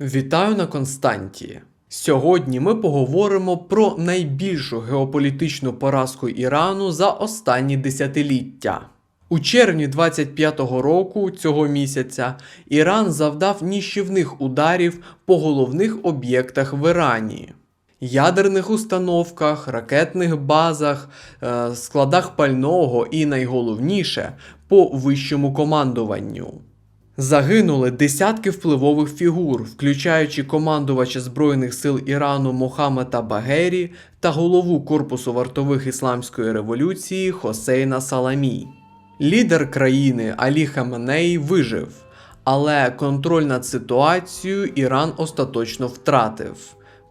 Вітаю на Константі. Сьогодні ми поговоримо про найбільшу геополітичну поразку Ірану за останні десятиліття. У червні 25-го року цього місяця Іран завдав ніщівних ударів по головних об'єктах в Ірані. Ядерних установках, ракетних базах, е, складах пального і найголовніше по вищому командуванню. Загинули десятки впливових фігур, включаючи командувача Збройних сил Ірану Мохаммеда Багері та голову Корпусу вартових Ісламської революції Хосейна Саламі. Лідер країни Алі Хаменей вижив, але контроль над ситуацією Іран остаточно втратив,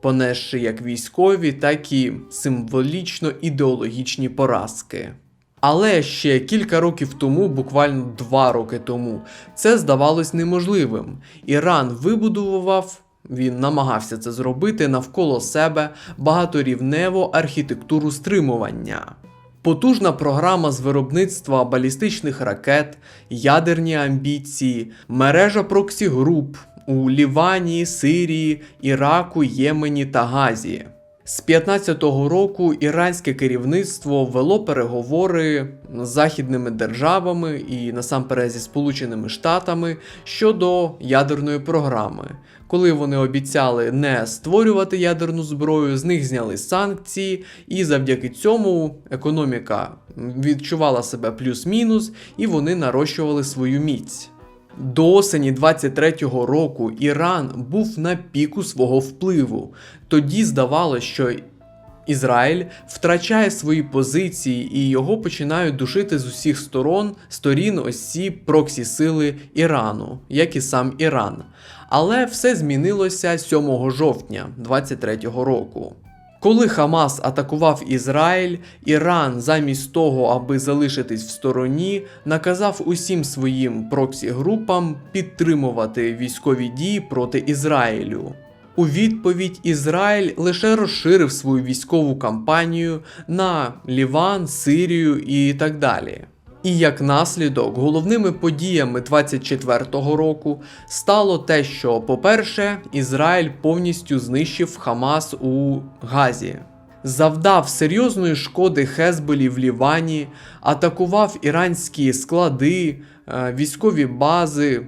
понесши як військові, так і символічно ідеологічні поразки. Але ще кілька років тому, буквально два роки тому, це здавалось неможливим. Іран вибудував, він намагався це зробити навколо себе багаторівневу архітектуру стримування. Потужна програма з виробництва балістичних ракет, ядерні амбіції, мережа проксі-груп у Лівані, Сирії, Іраку, Ємені та Газі. З 15-го року іранське керівництво вело переговори з західними державами і насамперед зі Сполученими Штатами щодо ядерної програми. Коли вони обіцяли не створювати ядерну зброю, з них зняли санкції, і завдяки цьому економіка відчувала себе плюс-мінус, і вони нарощували свою міць. До осені 23-го року Іран був на піку свого впливу. Тоді здавалося, що Ізраїль втрачає свої позиції і його починають душити з усіх сторон сторін ось проксі сили Ірану, як і сам Іран. Але все змінилося 7 жовтня 23-го року. Коли Хамас атакував Ізраїль, Іран, замість того, аби залишитись в стороні, наказав усім своїм проксі-групам підтримувати військові дії проти Ізраїлю. У відповідь Ізраїль лише розширив свою військову кампанію на Ліван, Сирію і так далі. І як наслідок, головними подіями 24-го року стало те, що, по-перше, Ізраїль повністю знищив Хамас у Газі, завдав серйозної шкоди Хезболі в Лівані, атакував іранські склади, е, військові бази,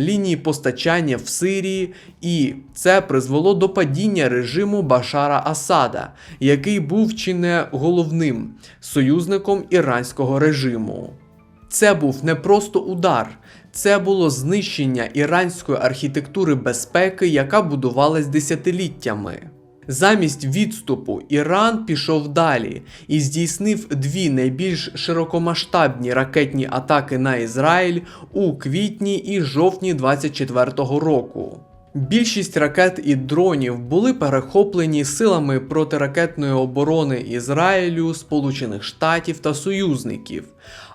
лінії постачання в Сирії, і це призвело до падіння режиму Башара Асада, який був чи не головним союзником іранського режиму. Це був не просто удар, це було знищення іранської архітектури безпеки, яка будувалась десятиліттями. Замість відступу Іран пішов далі і здійснив дві найбільш широкомасштабні ракетні атаки на Ізраїль у квітні і жовтні 24-го року. Більшість ракет і дронів були перехоплені силами протиракетної оборони Ізраїлю, Сполучених Штатів та союзників.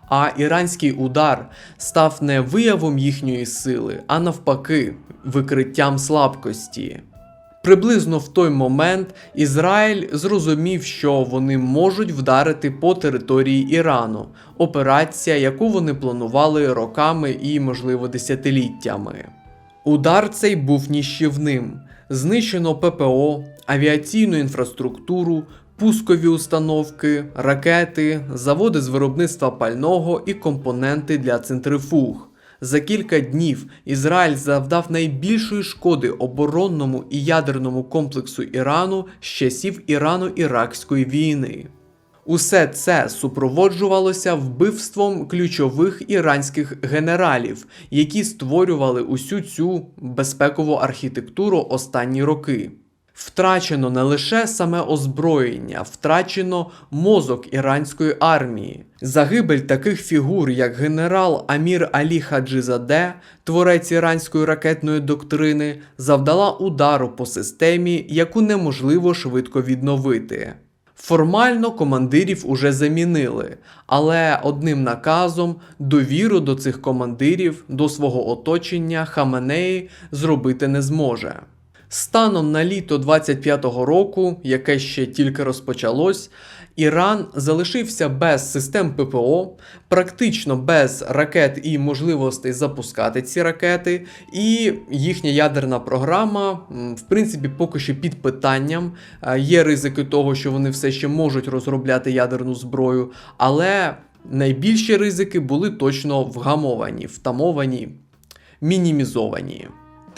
А іранський удар став не виявом їхньої сили, а навпаки, викриттям слабкості. Приблизно в той момент Ізраїль зрозумів, що вони можуть вдарити по території Ірану, операція, яку вони планували роками і, можливо, десятиліттями. Удар цей був ніщівним. Знищено ППО, авіаційну інфраструктуру, пускові установки, ракети, заводи з виробництва пального і компоненти для центрифуг. За кілька днів Ізраїль завдав найбільшої шкоди оборонному і ядерному комплексу Ірану з часів Ірано-Іракської війни. Усе це супроводжувалося вбивством ключових іранських генералів, які створювали усю цю безпекову архітектуру останні роки. Втрачено не лише саме озброєння, втрачено мозок іранської армії. Загибель таких фігур, як генерал Амір Алі Хаджизаде, творець іранської ракетної доктрини, завдала удару по системі, яку неможливо швидко відновити. Формально командирів уже замінили, але одним наказом довіру до цих командирів, до свого оточення Хаменеї зробити не зможе. Станом на літо 25-го року, яке ще тільки розпочалось, Іран залишився без систем ППО, практично без ракет і можливостей запускати ці ракети, і їхня ядерна програма, в принципі, поки що під питанням. Е, Є ризики того, що вони все ще можуть розробляти ядерну зброю, але найбільші ризики були точно вгамовані, втамовані, мінімізовані.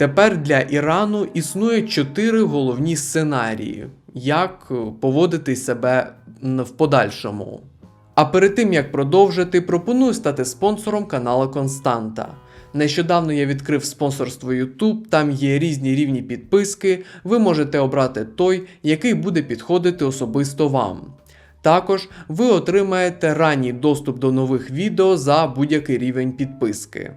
Тепер для Ірану існує чотири головні сценарії, як е, поводити себе в подальшому. А перед тим як продовжити, пропоную стати спонсором каналу Константа. Нещодавно я відкрив спонсорство YouTube, там є різні рівні підписки. Ви можете обрати той, який буде підходити особисто вам. Також ви отримаєте ранній доступ до нових відео за будь-який рівень підписки.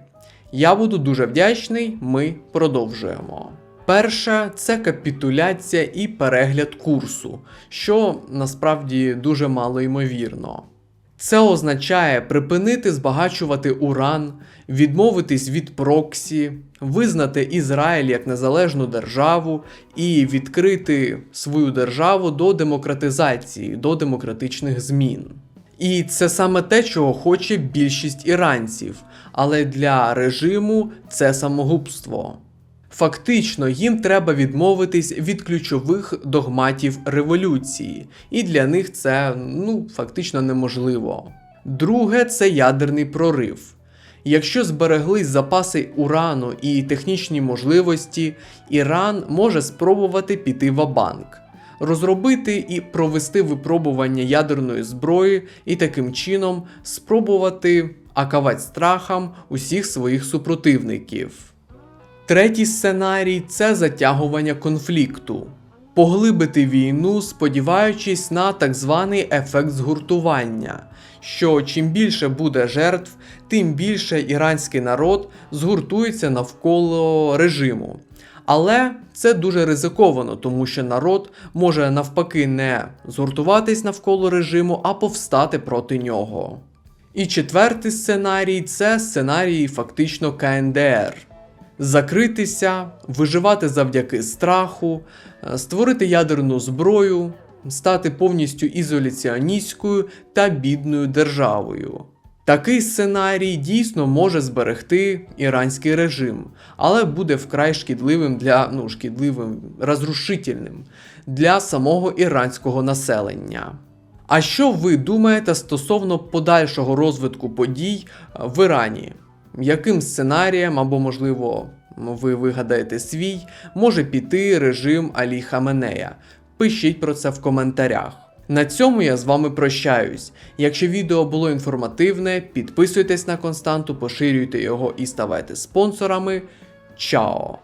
Я буду дуже вдячний, ми продовжуємо. Перше це капітуляція і перегляд курсу, що насправді дуже мало ймовірно. Це означає припинити збагачувати уран, відмовитись від проксі, визнати Ізраїль як незалежну державу і відкрити свою державу до демократизації, до демократичних змін. І це саме те, чого хоче більшість іранців, але для режиму це самогубство. Фактично, їм треба відмовитись від ключових догматів революції, і для них це ну, фактично неможливо. Друге це ядерний прорив. Якщо збереглись запаси урану і технічні можливості, Іран може спробувати піти в банк розробити і провести випробування ядерної зброї і таким чином спробувати акавати страхом усіх своїх супротивників. Третій сценарій це затягування конфлікту. Поглибити війну, сподіваючись на так званий ефект згуртування, що чим більше буде жертв, тим більше іранський народ згуртується навколо режиму. Але це дуже ризиковано, тому що народ може навпаки не згуртуватись навколо режиму, а повстати проти нього. І четвертий сценарій це сценарій фактично КНДР. Закритися, виживати завдяки страху, е, створити ядерну зброю, стати повністю ізоляціоністською та бідною державою. Такий сценарій дійсно може зберегти іранський режим, але буде вкрай шкідливим для ну, шкідливим, розрушительним для самого іранського населення. А що ви думаєте стосовно подальшого розвитку подій в Ірані? Яким сценарієм або, можливо, ви вигадаєте свій, може піти режим Алі Хаменея? Пишіть про це в коментарях. На цьому я з вами прощаюсь. Якщо відео було інформативне, підписуйтесь на константу, поширюйте його і ставайте спонсорами. Чао!